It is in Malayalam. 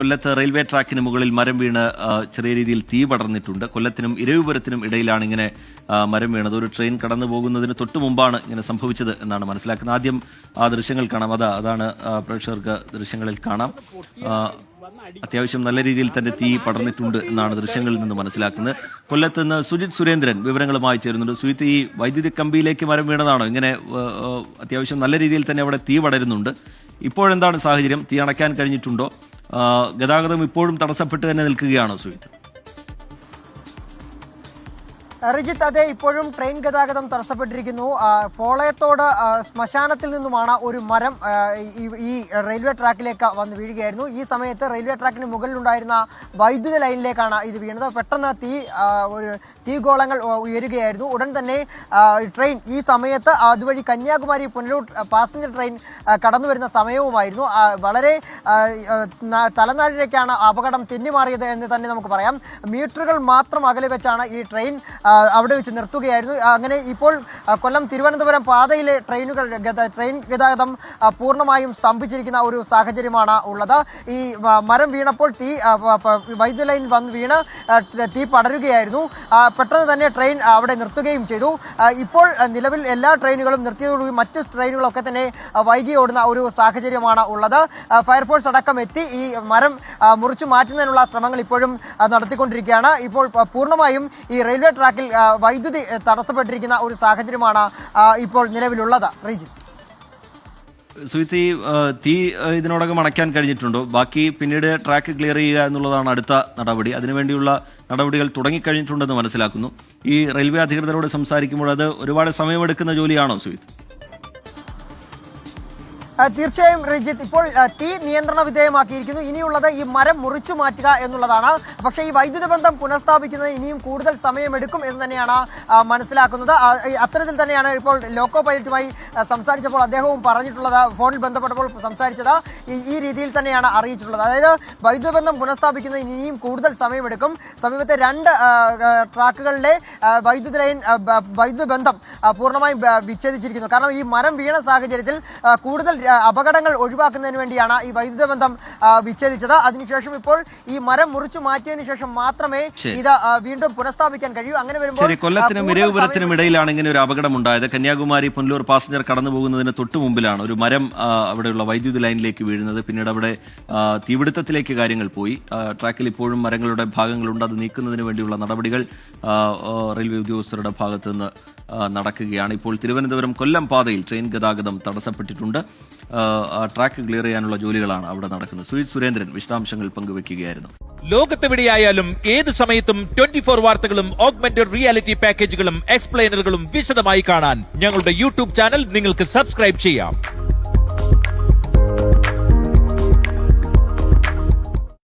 കൊല്ലത്ത് റെയിൽവേ ട്രാക്കിന് മുകളിൽ മരം വീണ് ചെറിയ രീതിയിൽ തീ പടർന്നിട്ടുണ്ട്. കൊല്ലത്തിനും ഇരവിപുരത്തിനും ഇടയിലാണ് ഇങ്ങനെ മരം വീണത്. ഒരു ട്രെയിൻ കടന്നു പോകുന്നതിന് തൊട്ടു മുമ്പാണ് ഇങ്ങനെ സംഭവിച്ചത് എന്നാണ് മനസ്സിലാക്കുന്നത്. ആദ്യം ആ ദൃശ്യങ്ങൾ കാണാം. അതാ അതാണ് പ്രേക്ഷകർക്ക് ദൃശ്യങ്ങളിൽ കാണാം. അത്യാവശ്യം നല്ല രീതിയിൽ തന്നെ തീ പടർന്നിട്ടുണ്ട് എന്നാണ് ദൃശ്യങ്ങളിൽ നിന്ന് മനസ്സിലാക്കുന്നത്. കൊല്ലത്ത് നിന്ന് സുജിത് സുരേന്ദ്രൻ വിവരങ്ങളുമായി ചേരുന്നുണ്ട്. സുജിത്ത് ഈ വൈദ്യുതി കമ്പിയിലേക്ക് മരം വീണതാണോ? ഇങ്ങനെ അത്യാവശ്യം നല്ല രീതിയിൽ തന്നെ അവിടെ തീ പടരുന്നുണ്ട്. ഇപ്പോഴെന്താണ് സാഹചര്യം? തീ അണയ്ക്കാൻ കഴിഞ്ഞിട്ടുണ്ടോ? ഗതാഗതം ഇപ്പോഴും തടസ്സപ്പെട്ട് തന്നെ നിൽക്കുകയാണോ സുഹിത്ത് റിജിത്ത് അതെ ഇപ്പോഴും ട്രെയിൻ ഗതാഗതം തടസ്സപ്പെട്ടിരിക്കുന്നു. പോളയത്തോട് ശ്മശാനത്തിൽ നിന്നുമാണ് ഒരു മരം ഈ- റെയിൽവേ ട്രാക്കിലേക്ക് വന്ന് വീഴുകയായിരുന്നു. ഈ സമയത്ത് റെയിൽവേ ട്രാക്കിന് മുകളിലുണ്ടായിരുന്ന വൈദ്യുത ലൈനിലേക്കാണ് ഇത് വീണത്. പെട്ടെന്ന് തീ ഒരു തീഗോളങ്ങൾ ഉയരുകയായിരുന്നു. ഉടൻ തന്നെ ട്രെയിൻ ഈ സമയത്ത് അതുവഴി കന്യാകുമാരി പുനലൂർ പാസഞ്ചർ ട്രെയിൻ കടന്നു വരുന്ന സമയവുമായിരുന്നു. വളരെ തലനാരിഴയ്ക്കാണ് അപകടം തെന്നിമാറിയത് എന്ന് തന്നെ നമുക്ക് പറയാം. മീറ്ററുകൾ മാത്രം അകലെ വെച്ചാണ് ഈ ട്രെയിൻ അവിടെ വെച്ച് നിർത്തുകയായിരുന്നു. അങ്ങനെ ഇപ്പോൾ കൊല്ലം തിരുവനന്തപുരം പാതയിലെ ട്രെയിനുകൾ ട്രെയിൻ ഗതാഗതം പൂർണമായും സ്തംഭിച്ചിരിക്കുന്ന ഒരു സാഹചര്യമാണ് ഉള്ളത്. ഈ മരം വീണപ്പോൾ തീ വൈദ്യുത ലൈൻ വന്ന് വീണ് ത- പടരുകയായിരുന്നു. പെട്ടെന്ന് തന്നെ ട്രെയിൻ അവിടെ നിർത്തുകയും ചെയ്തു. ഇപ്പോൾ നിലവിൽ എല്ലാ ട്രെയിനുകളും നിർത്തിയതോടുകൂടി മറ്റ് ട്രെയിനുകളൊക്കെ തന്നെ വൈകി ഓടുന്ന ഒരു സാഹചര്യമാണ് ഉള്ളത്. ഫയർഫോഴ്സ് അടക്കം എത്തി. ഈ മരം മുറിച്ചു മാറ്റുന്നതിനുള്ള ശ്രമങ്ങൾ ഇപ്പോഴും നടത്തിക്കൊണ്ടിരിക്കുകയാണ്. ഇപ്പോൾ പൂർണമായും ഈ റെയിൽവേ ട്രാക്കിൽ ആ, വൈദ്യുതി തടസ്സപ്പെട്ടിരിക്കുന്ന ഒരു സാഹചര്യമാണ് ഇപ്പോൾ നിലവിലുള്ളത്. റീജിത്ത് സുഹിത്ത് തീ ഇതിനോടകം അണയ്ക്കാൻ കഴിഞ്ഞിട്ടുണ്ടോ. ബാക്കി പിന്നീട് ട്രാക്ക് ക്ലിയർ ചെയ്യുക എന്നുള്ളതാണ് അടുത്ത നടപടി. അതിനുവേണ്ടിയുള്ള നടപടികൾ തുടങ്ങിക്കഴിഞ്ഞിട്ടുണ്ടെന്ന് മനസ്സിലാക്കുന്നു. ഈ റെയിൽവേ അധികൃതരോട് സംസാരിക്കുമ്പോൾ അത് ഒരുപാട് സമയമെടുക്കുന്ന ജോലിയാണോ സുഹിത്ത് തീർച്ചയായും റിജിത്ത് ഇപ്പോൾ തീ നിയന്ത്രണ വിധേയമാക്കിയിരിക്കുന്നു. ഇനിയുള്ളത് ഈ മരം മുറിച്ചു മാറ്റുക എന്നുള്ളതാണ്. പക്ഷേ ഈ വൈദ്യുത ബന്ധം പുനഃസ്ഥാപിക്കുന്നത് ഇനിയും കൂടുതൽ സമയമെടുക്കും എന്ന് തന്നെയാണ് മനസ്സിലാക്കുന്നത്. അത്തരത്തിൽ തന്നെയാണ് ഇപ്പോൾ ലോക്കോ പൈലറ്റുമായി സംസാരിച്ചപ്പോൾ അദ്ദേഹവും പറഞ്ഞിട്ടുള്ളത് ഫോണിൽ ബന്ധപ്പെട്ടപ്പോൾ സംസാരിച്ചത് ഈ രീതിയിൽ തന്നെയാണ് അറിയിച്ചിട്ടുള്ളത്. അതായത് വൈദ്യുത ബന്ധം പുനഃസ്ഥാപിക്കുന്നത് ഇനിയും കൂടുതൽ സമയമെടുക്കും. സമീപത്തെ രണ്ട് ട്രാക്കുകളിലെ വൈദ്യുത ലൈൻ വൈദ്യുത ബന്ധം പൂർണമായും വിച്ഛേദിച്ചിരിക്കുന്നു. കാരണം ഈ മരം വീണ സാഹചര്യത്തിൽ കൂടുതൽ അപകടങ്ങൾ ഒഴിവാക്കുന്നതിന് വേണ്ടിയാണ് ഈ വൈദ്യുത ബന്ധം വിച്ഛേദിച്ചത്. അതിനുശേഷം ഇപ്പോൾ ഈ മരം മുറിച്ചു മാറ്റിയതിനു ശേഷം മാത്രമേ ഇത് വീണ്ടും പുനഃസ്ഥാപിക്കാൻ കഴിയൂ. അങ്ങനെ വരുമ്പോൾ കൊല്ലത്തിനും ഇരവിപുരത്തിനും ഇടയിലാണ് ഇങ്ങനെ ഒരു അപകടം ഉണ്ടായത് കന്യാകുമാരി പുനലൂർ പാസഞ്ചർ കടന്നു പോകുന്നതിന് തൊട്ടു മുമ്പിലാണ് ഒരു മരം അവിടെയുള്ള വൈദ്യുതി ലൈനിലേക്ക് വീഴുന്നത്. പിന്നീട് അവിടെ തീപിടുത്തത്തിലേക്ക് കാര്യങ്ങൾ പോയി. ട്രാക്കിൽ ഇപ്പോഴും മരങ്ങളുടെ ഭാഗങ്ങളുണ്ട്. അത് നീക്കുന്നതിന് വേണ്ടിയുള്ള നടപടികൾ റെയിൽവേ ഉദ്യോഗസ്ഥരുടെ ഭാഗത്തുനിന്ന് നടക്കുകയാണ്. ഇപ്പോൾ തിരുവനന്തപുരം കൊല്ലം പാതയിൽ ട്രെയിൻ ഗതാഗതം തടസ്സപ്പെട്ടിട്ടുണ്ട്. ട്രാക്ക് ക്ലിയർ ചെയ്യാനുള്ള ജോലികളാണ് അവിടെ നടക്കുന്നത്. സുജിത് സുരേന്ദ്രൻ വിശദാംശങ്ങൾ പങ്കുവയ്ക്കുകയായിരുന്നു ലോകത്തെവിടെയായാലും ഏത് സമയത്തും ട്വന്റി ഫോർ വാർത്തകളും ഓഗ്മെന്റഡ് റിയാലിറ്റി പാക്കേജുകളും എക്സ്പ്ലെയിനറുകളും വിശദമായി കാണാൻ ഞങ്ങളുടെ യൂട്യൂബ് ചാനൽ നിങ്ങൾക്ക് സബ്സ്ക്രൈബ് ചെയ്യാം.